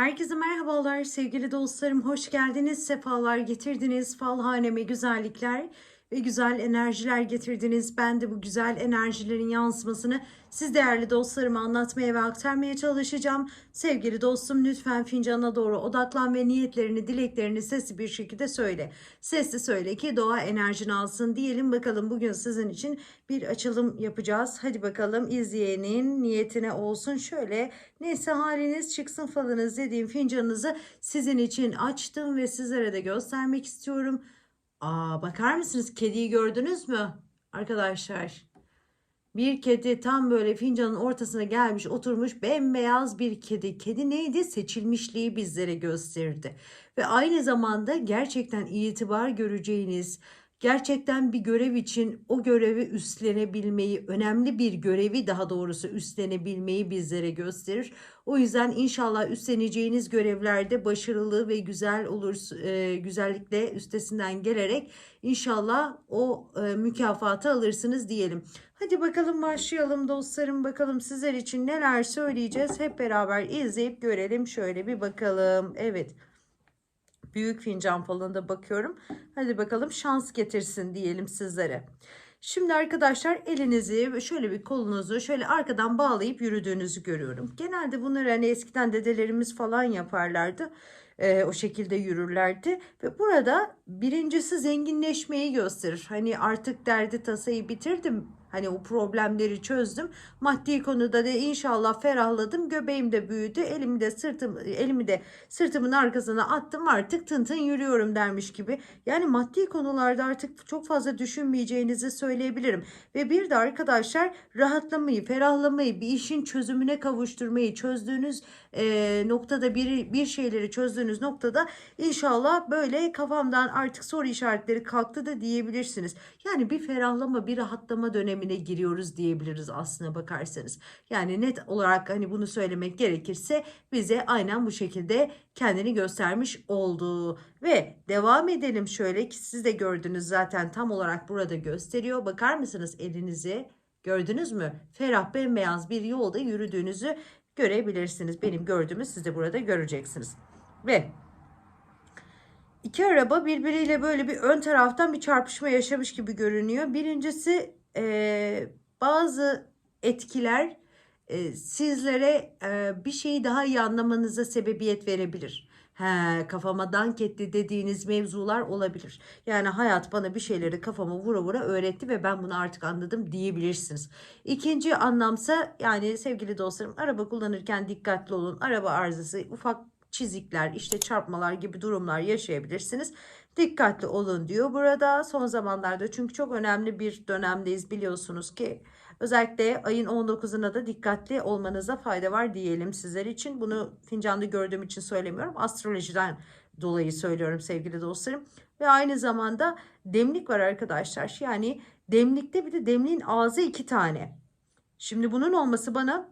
Herkese merhabalar sevgili dostlarım. Hoş geldiniz, sefalar getirdiniz. Falhaneme güzellikler ve güzel enerjiler getirdiniz. Ben de bu güzel enerjilerin yansımasını siz değerli dostlarıma anlatmaya ve aktarmaya çalışacağım. Sevgili dostum lütfen fincana doğru odaklan ve niyetlerini, dileklerini sesli bir şekilde söyle. Sesli söyle ki doğa enerjini alsın diyelim. Bakalım bugün sizin için bir açılım yapacağız. Hadi bakalım izleyenin niyetine olsun. Şöyle neyse haliniz çıksın falınız dediğim fincanınızı sizin için açtım ve sizlere de göstermek istiyorum. Aa bakar mısınız kediyi gördünüz mü arkadaşlar? Bir kedi tam böyle fincanın ortasına gelmiş oturmuş bembeyaz bir kedi. Kedi neydi? Seçilmişliği bizlere gösterdi. Ve aynı zamanda gerçekten itibar göreceğiniz, gerçekten bir görev için o görevi üstlenebilmeyi, önemli bir görevi daha doğrusu üstlenebilmeyi bizlere gösterir. O yüzden inşallah üstleneceğiniz görevlerde başarılı ve güzel olur, e, güzellikle üstesinden gelerek inşallah o e, mükafatı alırsınız diyelim. Hadi bakalım başlayalım dostlarım. Bakalım sizler için neler söyleyeceğiz. Hep beraber izleyip görelim. Şöyle bir bakalım. Evet. Büyük fincan falında bakıyorum. Hadi bakalım şans getirsin diyelim sizlere. Şimdi arkadaşlar elinizi şöyle bir kolunuzu şöyle arkadan bağlayıp yürüdüğünüzü görüyorum. Genelde bunları hani eskiden dedelerimiz falan yaparlardı. Ee, o şekilde yürürlerdi. Ve burada birincisi zenginleşmeyi gösterir. Hani artık derdi tasayı bitirdim. Hani o problemleri çözdüm. Maddi konuda da inşallah ferahladım. Göbeğim de büyüdü. Elimi de sırtım elimi de sırtımın arkasına attım. Artık tın yürüyorum dermiş gibi. Yani maddi konularda artık çok fazla düşünmeyeceğinizi söyleyebilirim. Ve bir de arkadaşlar rahatlamayı, ferahlamayı, bir işin çözümüne kavuşturmayı, çözdüğünüz e, noktada bir, bir şeyleri çözdüğünüz noktada inşallah böyle kafamdan artık soru işaretleri kalktı da diyebilirsiniz. Yani bir ferahlama, bir rahatlama dönemine giriyoruz diyebiliriz aslına bakarsanız. Yani net olarak hani bunu söylemek gerekirse bize aynen bu şekilde kendini göstermiş oldu. Ve devam edelim şöyle ki siz de gördünüz zaten tam olarak burada gösteriyor. Bakar mısınız elinizi? Gördünüz mü? Ferah bembeyaz bir yolda yürüdüğünüzü görebilirsiniz. Benim gördüğümü siz de burada göreceksiniz. Ve iki araba birbiriyle böyle bir ön taraftan bir çarpışma yaşamış gibi görünüyor. Birincisi e, bazı etkiler e, sizlere e, bir şeyi daha iyi anlamanıza sebebiyet verebilir. He, kafama dank etti dediğiniz mevzular olabilir. Yani hayat bana bir şeyleri kafama vura vura öğretti ve ben bunu artık anladım diyebilirsiniz. İkinci anlamsa yani sevgili dostlarım araba kullanırken dikkatli olun. Araba arızası ufak çizikler işte çarpmalar gibi durumlar yaşayabilirsiniz. Dikkatli olun diyor burada son zamanlarda çünkü çok önemli bir dönemdeyiz biliyorsunuz ki. Özellikle ayın 19'una da dikkatli olmanıza fayda var diyelim sizler için. Bunu fincanda gördüğüm için söylemiyorum. Astrolojiden dolayı söylüyorum sevgili dostlarım. Ve aynı zamanda demlik var arkadaşlar. Yani demlikte bir de demliğin ağzı iki tane. Şimdi bunun olması bana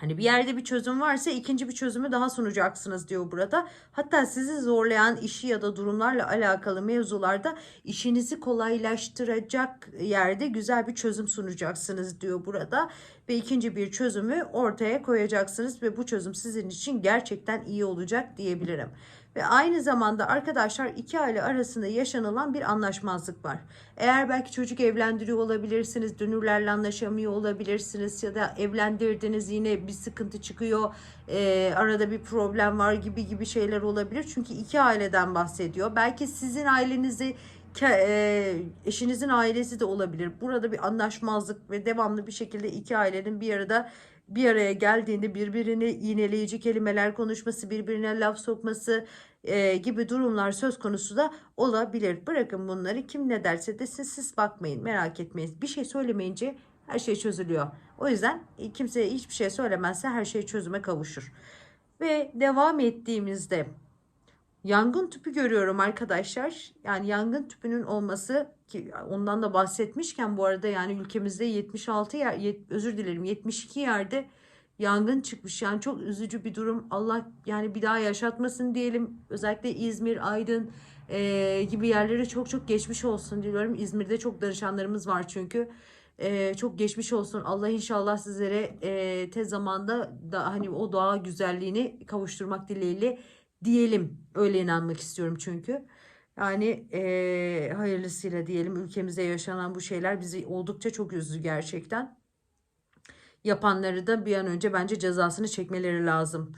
Hani bir yerde bir çözüm varsa ikinci bir çözümü daha sunacaksınız diyor burada. Hatta sizi zorlayan işi ya da durumlarla alakalı mevzularda işinizi kolaylaştıracak yerde güzel bir çözüm sunacaksınız diyor burada. Ve ikinci bir çözümü ortaya koyacaksınız ve bu çözüm sizin için gerçekten iyi olacak diyebilirim. Ve aynı zamanda arkadaşlar iki aile arasında yaşanılan bir anlaşmazlık var. Eğer belki çocuk evlendiriyor olabilirsiniz, dünürlerle anlaşamıyor olabilirsiniz ya da evlendirdiniz yine bir sıkıntı çıkıyor, e, arada bir problem var gibi gibi şeyler olabilir. Çünkü iki aileden bahsediyor. Belki sizin ailenizi e, eşinizin ailesi de olabilir. Burada bir anlaşmazlık ve devamlı bir şekilde iki ailenin bir arada bir araya geldiğinde birbirini iğneleyici kelimeler konuşması, birbirine laf sokması e, gibi durumlar söz konusu da olabilir. Bırakın bunları kim ne derse desin siz bakmayın merak etmeyin. Bir şey söylemeyince her şey çözülüyor. O yüzden e, kimseye hiçbir şey söylemezse her şey çözüme kavuşur. Ve devam ettiğimizde Yangın tüpü görüyorum arkadaşlar. Yani yangın tüpünün olması ki ondan da bahsetmişken bu arada yani ülkemizde 76 yer yet, özür dilerim 72 yerde yangın çıkmış. Yani çok üzücü bir durum. Allah yani bir daha yaşatmasın diyelim. Özellikle İzmir, Aydın e, gibi yerlere çok çok geçmiş olsun diliyorum. İzmir'de çok danışanlarımız var çünkü. Ee, çok geçmiş olsun. Allah inşallah sizlere e, tez zamanda da hani o doğa güzelliğini kavuşturmak dileğiyle diyelim. Öyle inanmak istiyorum çünkü. Yani e, hayırlısıyla diyelim ülkemizde yaşanan bu şeyler bizi oldukça çok üzdü gerçekten. Yapanları da bir an önce bence cezasını çekmeleri lazım.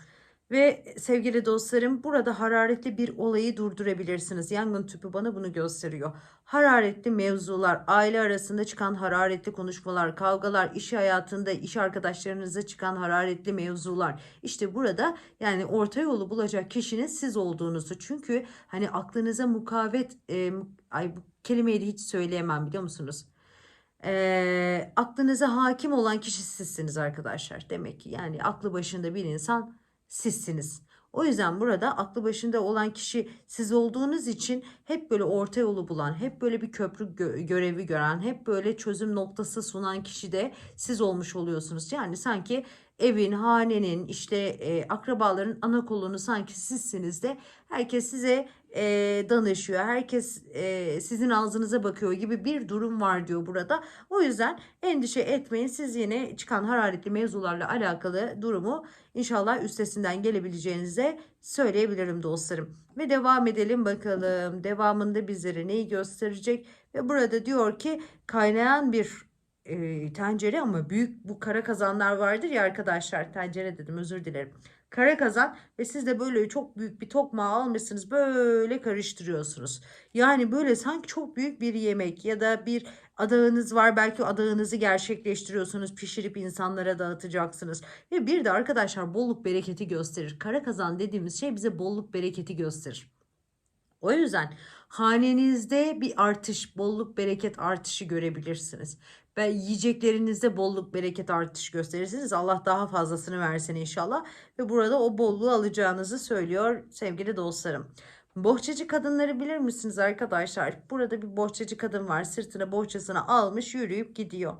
Ve sevgili dostlarım burada hararetli bir olayı durdurabilirsiniz. Yangın tüpü bana bunu gösteriyor. Hararetli mevzular, aile arasında çıkan hararetli konuşmalar, kavgalar, iş hayatında iş arkadaşlarınızla çıkan hararetli mevzular. İşte burada yani orta yolu bulacak kişinin siz olduğunuzu. Çünkü hani aklınıza mukavet, e, ay bu kelimeyi de hiç söyleyemem biliyor musunuz? Eee, aklınıza hakim olan kişi sizsiniz arkadaşlar. Demek ki yani aklı başında bir insan sizsiniz. O yüzden burada aklı başında olan kişi siz olduğunuz için hep böyle orta yolu bulan, hep böyle bir köprü gö- görevi gören, hep böyle çözüm noktası sunan kişi de siz olmuş oluyorsunuz. Yani sanki evin, hanenin, işte e, akrabaların ana kolunu sanki sizsiniz de herkes size e, danışıyor. Herkes e, sizin ağzınıza bakıyor gibi bir durum var diyor burada. O yüzden endişe etmeyin. Siz yine çıkan hararetli mevzularla alakalı durumu inşallah üstesinden gelebileceğinize söyleyebilirim dostlarım. Ve devam edelim bakalım. Devamında bizlere neyi gösterecek? Ve burada diyor ki kaynayan bir e, tencere ama büyük bu kara kazanlar vardır ya arkadaşlar. Tencere dedim özür dilerim. Kara kazan ve siz de böyle çok büyük bir tokmağı almışsınız böyle karıştırıyorsunuz. Yani böyle sanki çok büyük bir yemek ya da bir adağınız var belki adağınızı gerçekleştiriyorsunuz pişirip insanlara dağıtacaksınız. Ve bir de arkadaşlar bolluk bereketi gösterir. Kara kazan dediğimiz şey bize bolluk bereketi gösterir. O yüzden hanenizde bir artış, bolluk bereket artışı görebilirsiniz. Ve yiyeceklerinizde bolluk bereket artış gösterirsiniz. Allah daha fazlasını versin inşallah. Ve burada o bolluğu alacağınızı söylüyor sevgili dostlarım. Bohçacı kadınları bilir misiniz arkadaşlar? Burada bir bohçacı kadın var. Sırtına bohçasını almış yürüyüp gidiyor.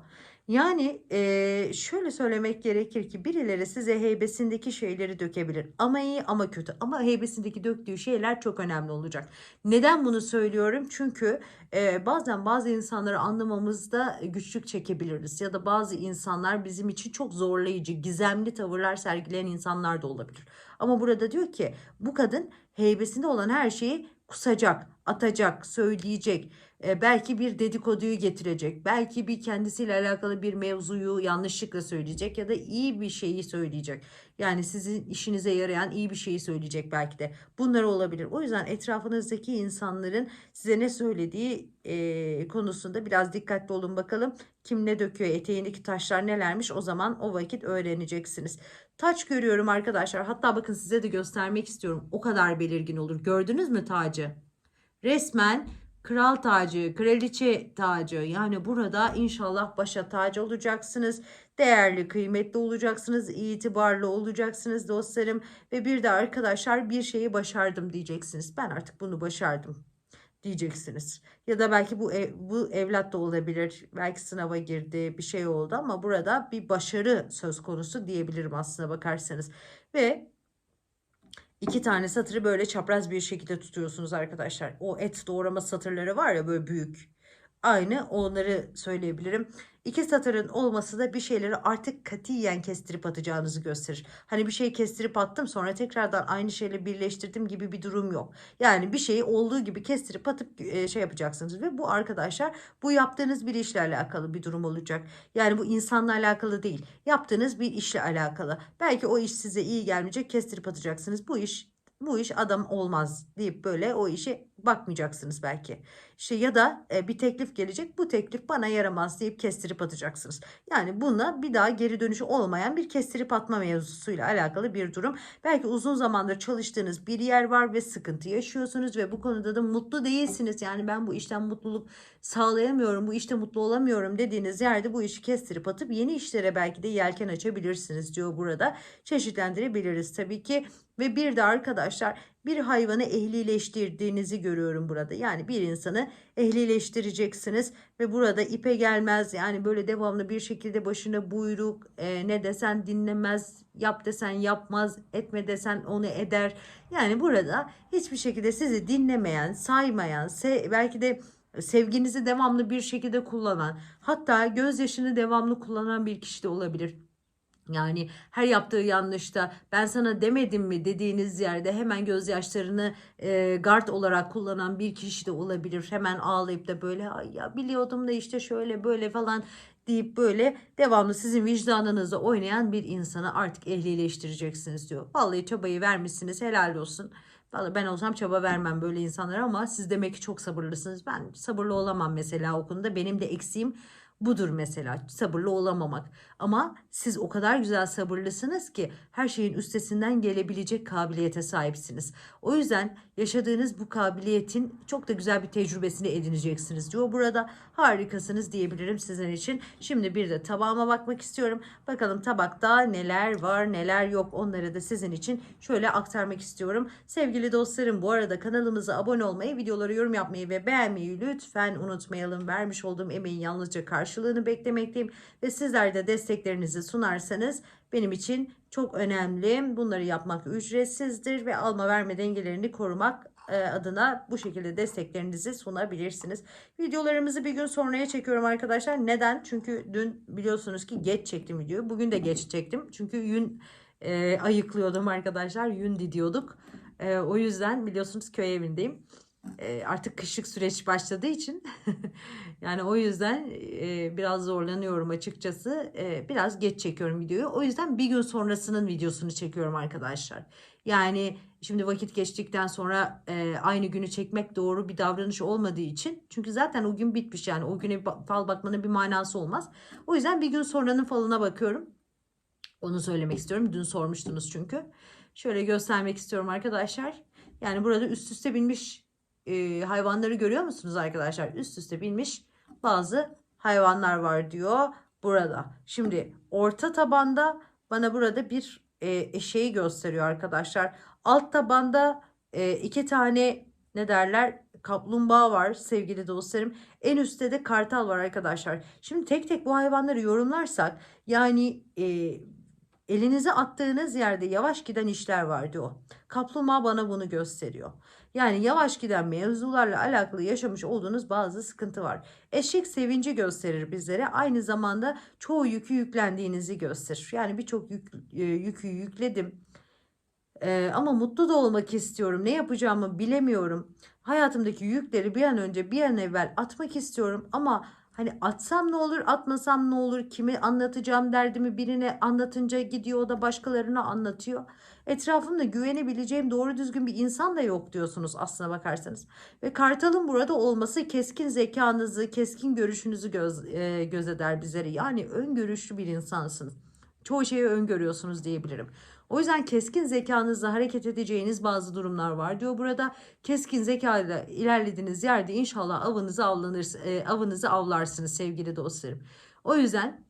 Yani eee, şöyle söylemek gerekir ki birileri size heybesindeki şeyleri dökebilir. Ama iyi ama kötü. Ama heybesindeki döktüğü şeyler çok önemli olacak. Neden bunu söylüyorum? Çünkü eee, bazen bazı insanları anlamamızda güçlük çekebiliriz. Ya da bazı insanlar bizim için çok zorlayıcı, gizemli tavırlar sergileyen insanlar da olabilir. Ama burada diyor ki bu kadın heybesinde olan her şeyi kusacak, atacak, söyleyecek. E, belki bir dedikoduyu getirecek. Belki bir kendisiyle alakalı bir mevzuyu yanlışlıkla söyleyecek ya da iyi bir şeyi söyleyecek. Yani sizin işinize yarayan iyi bir şeyi söyleyecek belki de. Bunlar olabilir. O yüzden etrafınızdaki insanların size ne söylediği e, konusunda biraz dikkatli olun bakalım. Kim ne döküyor, eteğindeki taşlar nelermiş o zaman o vakit öğreneceksiniz. Taç görüyorum arkadaşlar. Hatta bakın size de göstermek istiyorum. O kadar belirgin olur. Gördünüz mü tacı? Resmen kral tacı, kraliçe tacı. Yani burada inşallah başa tacı olacaksınız. Değerli, kıymetli olacaksınız, itibarlı olacaksınız dostlarım. Ve bir de arkadaşlar bir şeyi başardım diyeceksiniz. Ben artık bunu başardım diyeceksiniz. Ya da belki bu ev, bu evlat da olabilir. Belki sınava girdi, bir şey oldu ama burada bir başarı söz konusu diyebilirim aslına bakarsanız. Ve iki tane satırı böyle çapraz bir şekilde tutuyorsunuz arkadaşlar. O et doğrama satırları var ya böyle büyük. Aynı onları söyleyebilirim. İki satırın olması da bir şeyleri artık katiyen kestirip atacağınızı gösterir. Hani bir şey kestirip attım sonra tekrardan aynı şeyle birleştirdim gibi bir durum yok. Yani bir şeyi olduğu gibi kestirip atıp e, şey yapacaksınız ve bu arkadaşlar bu yaptığınız bir işle alakalı bir durum olacak. Yani bu insanla alakalı değil. Yaptığınız bir işle alakalı. Belki o iş size iyi gelmeyecek kestirip atacaksınız. Bu iş bu iş adam olmaz deyip böyle o işe bakmayacaksınız belki. İşte ya da e, bir teklif gelecek bu teklif bana yaramaz deyip kestirip atacaksınız. Yani buna bir daha geri dönüşü olmayan bir kestirip atma mevzusuyla alakalı bir durum. Belki uzun zamandır çalıştığınız bir yer var ve sıkıntı yaşıyorsunuz ve bu konuda da mutlu değilsiniz. Yani ben bu işten mutluluk sağlayamıyorum, bu işte mutlu olamıyorum dediğiniz yerde bu işi kestirip atıp yeni işlere belki de yelken açabilirsiniz diyor burada. Çeşitlendirebiliriz tabii ki. Ve bir de arkadaşlar bir hayvanı ehlileştirdiğinizi görüyorum burada. Yani bir insanı ehlileştireceksiniz ve burada ipe gelmez. Yani böyle devamlı bir şekilde başına buyruk e, ne desen dinlemez, yap desen yapmaz, etme desen onu eder. Yani burada hiçbir şekilde sizi dinlemeyen, saymayan, se belki de sevginizi devamlı bir şekilde kullanan, hatta gözyaşını devamlı kullanan bir kişi de olabilir. Yani her yaptığı yanlışta ben sana demedim mi dediğiniz yerde hemen gözyaşlarını e, gard olarak kullanan bir kişi de olabilir. Hemen ağlayıp da böyle ay ya biliyordum da işte şöyle böyle falan deyip böyle devamlı sizin vicdanınızda oynayan bir insanı artık ehlileştireceksiniz diyor. Vallahi çabayı vermişsiniz helal olsun. Vallahi ben olsam çaba vermem böyle insanlara ama siz demek ki çok sabırlısınız. Ben sabırlı olamam mesela o konuda. Benim de eksiğim budur mesela sabırlı olamamak. Ama siz o kadar güzel sabırlısınız ki her şeyin üstesinden gelebilecek kabiliyete sahipsiniz. O yüzden yaşadığınız bu kabiliyetin çok da güzel bir tecrübesini edineceksiniz diyor. Burada harikasınız diyebilirim sizin için. Şimdi bir de tabağıma bakmak istiyorum. Bakalım tabakta neler var neler yok onları da sizin için şöyle aktarmak istiyorum. Sevgili dostlarım bu arada kanalımıza abone olmayı, videoları yorum yapmayı ve beğenmeyi lütfen unutmayalım. Vermiş olduğum emeğin yalnızca karşılığını beklemekteyim ve sizler de desteklerinizi sunarsanız benim için çok önemli. Bunları yapmak ücretsizdir ve alma verme dengelerini korumak e, adına bu şekilde desteklerinizi sunabilirsiniz. Videolarımızı bir gün sonraya çekiyorum arkadaşlar. Neden? Çünkü dün biliyorsunuz ki geç çektim videoyu. Bugün de geç çektim. Çünkü yün e, ayıklıyordum arkadaşlar. Yün didiyorduk. E, o yüzden biliyorsunuz köy evindeyim. Artık kışlık süreç başladığı için yani o yüzden biraz zorlanıyorum açıkçası. Biraz geç çekiyorum videoyu. O yüzden bir gün sonrasının videosunu çekiyorum arkadaşlar. Yani şimdi vakit geçtikten sonra aynı günü çekmek doğru bir davranış olmadığı için. Çünkü zaten o gün bitmiş yani o güne fal bakmanın bir manası olmaz. O yüzden bir gün sonranın falına bakıyorum. Onu söylemek istiyorum. Dün sormuştunuz çünkü. Şöyle göstermek istiyorum arkadaşlar. Yani burada üst üste binmiş e, hayvanları görüyor musunuz arkadaşlar? Üst üste binmiş bazı hayvanlar var diyor burada. Şimdi orta tabanda bana burada bir e, eşeği gösteriyor arkadaşlar. Alt tabanda e, iki tane ne derler kaplumbağa var sevgili dostlarım. En üstte de kartal var arkadaşlar. Şimdi tek tek bu hayvanları yorumlarsak yani e, elinize attığınız yerde yavaş giden işler var diyor. Kaplumbağa bana bunu gösteriyor. Yani yavaş giden mevzularla alakalı yaşamış olduğunuz bazı sıkıntı var. Eşek sevinci gösterir bizlere. Aynı zamanda çoğu yükü yüklendiğinizi gösterir. Yani birçok yük, e, yükü yükledim. Ee, ama mutlu da olmak istiyorum. Ne yapacağımı bilemiyorum. Hayatımdaki yükleri bir an önce bir an evvel atmak istiyorum ama Hani atsam ne olur, atmasam ne olur, kimi anlatacağım derdimi birine anlatınca gidiyor o da başkalarına anlatıyor. Etrafımda güvenebileceğim doğru düzgün bir insan da yok diyorsunuz aslına bakarsanız. Ve Kartal'ın burada olması keskin zekanızı, keskin görüşünüzü göz, e, göz eder bizlere. Yani öngörüşlü bir insansınız. Çoğu şeyi öngörüyorsunuz diyebilirim. O yüzden keskin zekanızla hareket edeceğiniz bazı durumlar var diyor burada. Keskin zekayla ilerlediğiniz yerde inşallah avınızı avlanır, e, avınızı avlarsınız sevgili dostlarım. O yüzden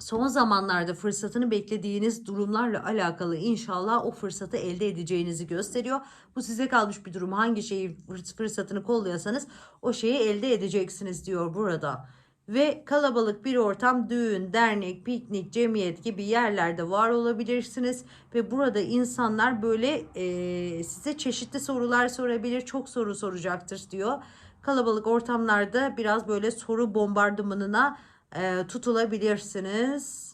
son zamanlarda fırsatını beklediğiniz durumlarla alakalı inşallah o fırsatı elde edeceğinizi gösteriyor. Bu size kalmış bir durum. Hangi şeyi fırsatını kolluyorsanız o şeyi elde edeceksiniz diyor burada ve kalabalık bir ortam düğün, dernek, piknik, cemiyet gibi yerlerde var olabilirsiniz ve burada insanlar böyle e, size çeşitli sorular sorabilir, çok soru soracaktır diyor. Kalabalık ortamlarda biraz böyle soru bombardımanına e, tutulabilirsiniz.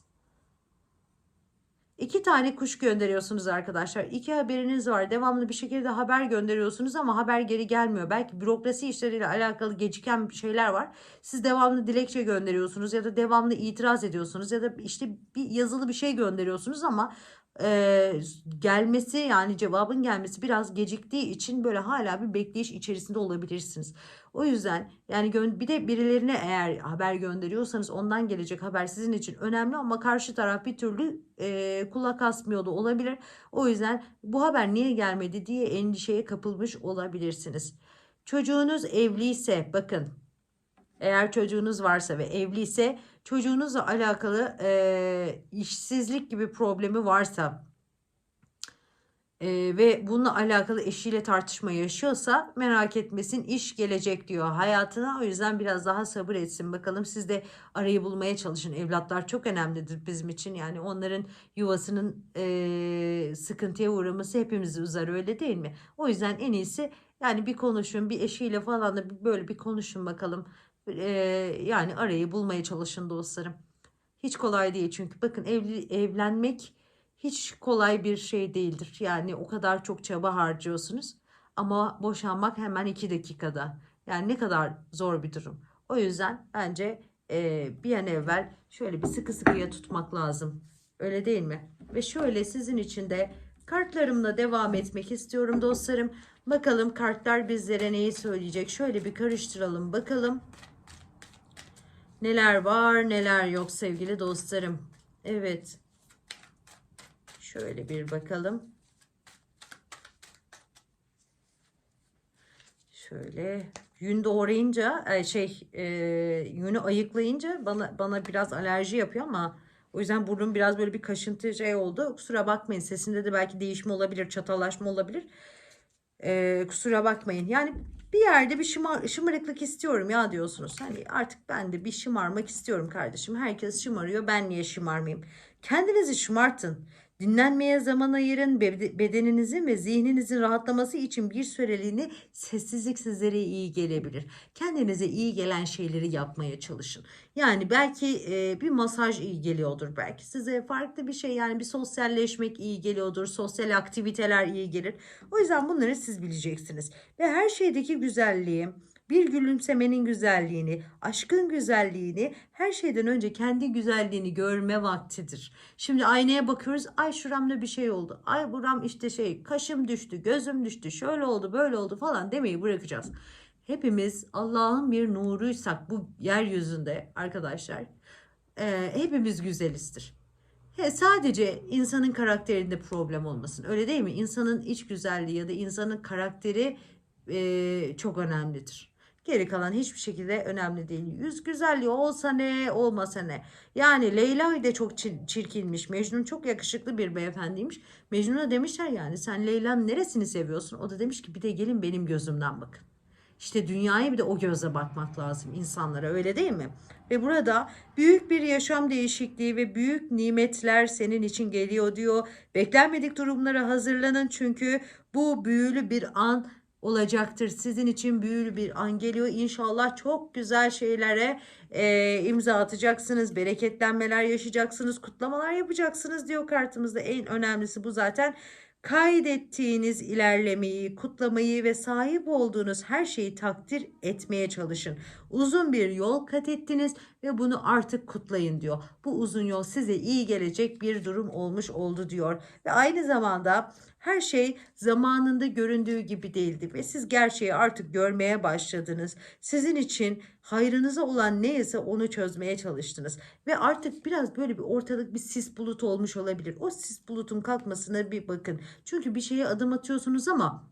İki tane kuş gönderiyorsunuz arkadaşlar. İki haberiniz var. Devamlı bir şekilde haber gönderiyorsunuz ama haber geri gelmiyor. Belki bürokrasi işleriyle alakalı geciken şeyler var. Siz devamlı dilekçe gönderiyorsunuz ya da devamlı itiraz ediyorsunuz ya da işte bir yazılı bir şey gönderiyorsunuz ama e, gelmesi yani cevabın gelmesi biraz geciktiği için böyle hala bir bekleyiş içerisinde olabilirsiniz. O yüzden yani bir de birilerine eğer haber gönderiyorsanız ondan gelecek haber sizin için önemli ama karşı taraf bir türlü e, kulak asmıyor da olabilir. O yüzden bu haber niye gelmedi diye endişeye kapılmış olabilirsiniz. Çocuğunuz evliyse bakın eğer çocuğunuz varsa ve evliyse çocuğunuzla alakalı e, işsizlik gibi problemi varsa Ee, ve bununla alakalı eşiyle tartışma yaşıyorsa merak etmesin iş gelecek diyor hayatına. O yüzden biraz daha sabır etsin bakalım. Siz de arayı bulmaya çalışın. Evlatlar çok önemlidir bizim için. Yani onların yuvasının eee, sıkıntıya uğraması hepimizi uzar öyle değil mi? O yüzden en iyisi yani bir konuşun bir eşiyle falan da böyle bir konuşun bakalım. Eee, yani arayı bulmaya çalışın dostlarım. Hiç kolay değil çünkü bakın evli, evlenmek hiç kolay bir şey değildir. Yani o kadar çok çaba harcıyorsunuz ama boşanmak hemen iki dakikada. Yani ne kadar zor bir durum. O yüzden bence eee, bir an evvel şöyle bir sıkı sıkıya tutmak lazım. Öyle değil mi? Ve şöyle sizin için de kartlarımla devam etmek istiyorum dostlarım. Bakalım kartlar bizlere neyi söyleyecek? Şöyle bir karıştıralım bakalım. Neler var neler yok sevgili dostlarım. Evet. Şöyle bir bakalım. Şöyle yün doğrayınca e, şey e, yünü ayıklayınca bana bana biraz alerji yapıyor ama o yüzden burnum biraz böyle bir kaşıntı şey oldu. Kusura bakmayın sesimde de belki değişme olabilir, çatallaşma olabilir. E, kusura bakmayın. Yani bir yerde bir şımar, şımarıklık istiyorum ya diyorsunuz. Hani artık ben de bir şımarmak istiyorum kardeşim. Herkes şımarıyor. Ben niye şımarmayayım? Kendinizi şımartın. Dinlenmeye zaman ayırın. Bede- Bedeninizin ve zihninizin rahatlaması için bir süreliğine sessizlik sizlere iyi gelebilir. Kendinize iyi gelen şeyleri yapmaya çalışın. Yani belki e, bir masaj iyi geliyordur. Belki size farklı bir şey yani bir sosyalleşmek iyi geliyordur. Sosyal aktiviteler iyi gelir. O yüzden bunları siz bileceksiniz. Ve her şeydeki güzelliği, bir gülümsemenin güzelliğini, aşkın güzelliğini, her şeyden önce kendi güzelliğini görme vaktidir. Şimdi aynaya bakıyoruz. Ay şuramda bir şey oldu. Ay buram işte şey kaşım düştü, gözüm düştü, şöyle oldu, böyle oldu falan demeyi bırakacağız. Hepimiz Allah'ın bir nuruysak bu yeryüzünde arkadaşlar e, hepimiz güzelizdir. He, sadece insanın karakterinde problem olmasın. Öyle değil mi? İnsanın iç güzelliği ya da insanın karakteri e, çok önemlidir. Geri kalan hiçbir şekilde önemli değil. Yüz güzelliği olsa ne, olmasa ne. Yani Leyla da çok çir- çirkinmiş. Mecnun çok yakışıklı bir beyefendiymiş. Mecnun'a demişler yani sen Leyla'nın neresini seviyorsun? O da demiş ki bir de gelin benim gözümden bakın. İşte dünyaya bir de o gözle bakmak lazım insanlara öyle değil mi? Ve burada büyük bir yaşam değişikliği ve büyük nimetler senin için geliyor diyor. Beklenmedik durumlara hazırlanın çünkü bu büyülü bir an olacaktır. Sizin için büyülü bir an geliyor. İnşallah çok güzel şeylere e, imza atacaksınız. Bereketlenmeler yaşayacaksınız. Kutlamalar yapacaksınız diyor kartımızda. En önemlisi bu zaten kaydettiğiniz ilerlemeyi, kutlamayı ve sahip olduğunuz her şeyi takdir etmeye çalışın. Uzun bir yol kat ettiniz ve bunu artık kutlayın diyor. Bu uzun yol size iyi gelecek bir durum olmuş oldu diyor. Ve aynı zamanda her şey zamanında göründüğü gibi değildi ve siz gerçeği artık görmeye başladınız. Sizin için hayrınıza olan neyse onu çözmeye çalıştınız ve artık biraz böyle bir ortalık bir sis bulut olmuş olabilir. O sis bulutun kalkmasına bir bakın. Çünkü bir şeye adım atıyorsunuz ama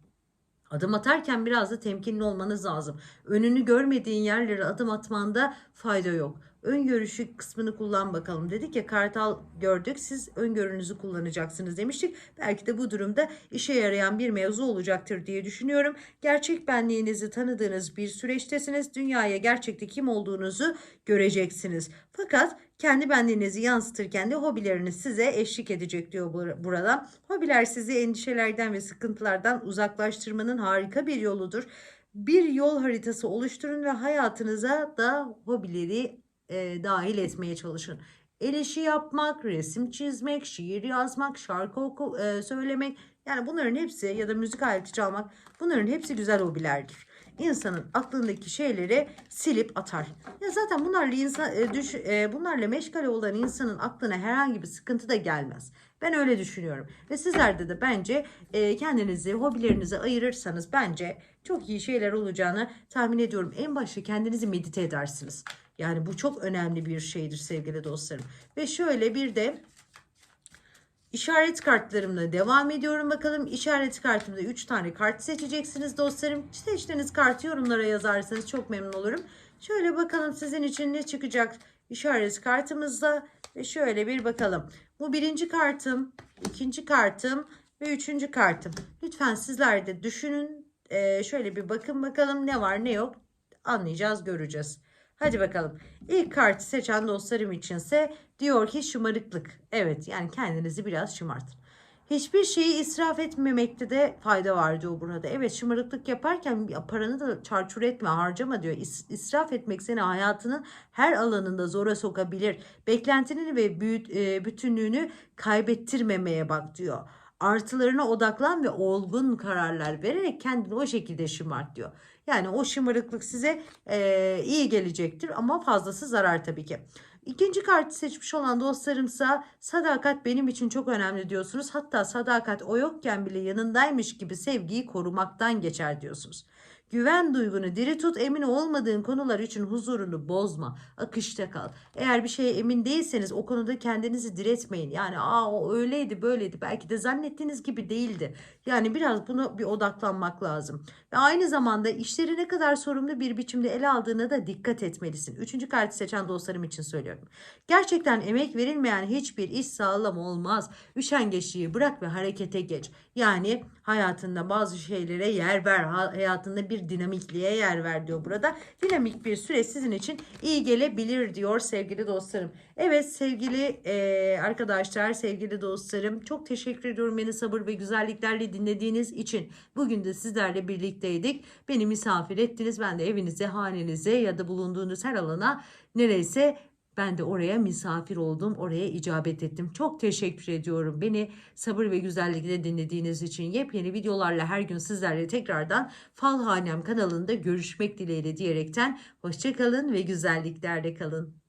Adım atarken biraz da temkinli olmanız lazım. Önünü görmediğin yerlere adım atmanda fayda yok. Öngörüşü kısmını kullan bakalım. Dedik ya kartal gördük siz öngörünüzü kullanacaksınız demiştik. Belki de bu durumda işe yarayan bir mevzu olacaktır diye düşünüyorum. Gerçek benliğinizi tanıdığınız bir süreçtesiniz. Dünyaya gerçekte kim olduğunuzu göreceksiniz. Fakat kendi benliğinizi yansıtırken de hobileriniz size eşlik edecek diyor bur- burada. Hobiler sizi endişelerden ve sıkıntılardan uzaklaştırmanın harika bir yoludur. Bir yol haritası oluşturun ve hayatınıza da hobileri e, dahil etmeye çalışın. El işi yapmak, resim çizmek, şiir yazmak, şarkı oku, e, söylemek yani bunların hepsi ya da müzik aleti çalmak bunların hepsi güzel hobilerdir. İnsanın aklındaki şeyleri silip atar. Ya zaten bunlarla insan e, düş, e, bunlarla meşgale olan insanın aklına herhangi bir sıkıntı da gelmez. Ben öyle düşünüyorum. Ve sizlerde de bence e, kendinizi, hobilerinize ayırırsanız bence çok iyi şeyler olacağını tahmin ediyorum. En başta kendinizi medite edersiniz. Yani bu çok önemli bir şeydir sevgili dostlarım. Ve şöyle bir de İşaret kartlarımla devam ediyorum bakalım. İşaret kartımda 3 tane kart seçeceksiniz dostlarım. Seçtiğiniz kartı yorumlara yazarsanız çok memnun olurum. Şöyle bakalım sizin için ne çıkacak işaret kartımızda. Ve şöyle bir bakalım. Bu birinci kartım, ikinci kartım Ve üçüncü kartım. Lütfen sizler de düşünün. Ee, şöyle bir bakın bakalım ne var ne yok. Anlayacağız göreceğiz. Hadi bakalım. İlk kartı seçen dostlarım içinse diyor ki şımarıklık. Evet yani kendinizi biraz şımartın. Hiçbir şeyi israf etmemekte de fayda var diyor burada. Evet şımarıklık yaparken ya paranı da çarçur etme harcama diyor. İs- israf etmek seni hayatının her alanında zora sokabilir. Beklentini ve e, bütünlüğünü kaybettirmemeye bak diyor. Artılarına odaklan ve olgun kararlar vererek kendini o şekilde şımart diyor. Yani o şımarıklık size e, iyi gelecektir ama fazlası zarar tabii ki. İkinci kartı seçmiş olan dostlarımsa sadakat benim için çok önemli diyorsunuz. Hatta sadakat o yokken bile yanındaymış gibi sevgiyi korumaktan geçer diyorsunuz. Güven duygunu diri tut, emin olmadığın konular için huzurunu bozma, akışta kal. Eğer bir şeye emin değilseniz o konuda kendinizi diretmeyin. Yani aa o öyleydi böyleydi belki de zannettiğiniz gibi değildi. Yani biraz bunu bir odaklanmak lazım. Ve aynı zamanda işleri ne kadar sorumlu bir biçimde ele aldığına da dikkat etmelisin. Üçüncü kartı seçen dostlarım için söylüyorum. Gerçekten emek verilmeyen hiçbir iş sağlam olmaz. Üşengeçliği bırak ve harekete geç. Yani hayatında bazı şeylere yer ver. Ha- Hayatında bir dinamikliğe yer ver diyor burada. Dinamik bir süreç sizin için iyi gelebilir diyor sevgili dostlarım. Evet sevgili eee, arkadaşlar, sevgili dostlarım çok teşekkür ediyorum beni sabır ve güzelliklerle dinlediğiniz için. Bugün de sizlerle birlikteydik. Beni misafir ettiniz. Ben de evinize, hanenize ya da bulunduğunuz her alana nereyse ben de oraya misafir oldum, oraya icabet ettim. Çok teşekkür ediyorum beni sabır ve güzellikle dinlediğiniz için. Yepyeni videolarla her gün sizlerle tekrardan Falhanem kanalında görüşmek dileğiyle diyerekten hoşçakalın ve güzelliklerde kalın.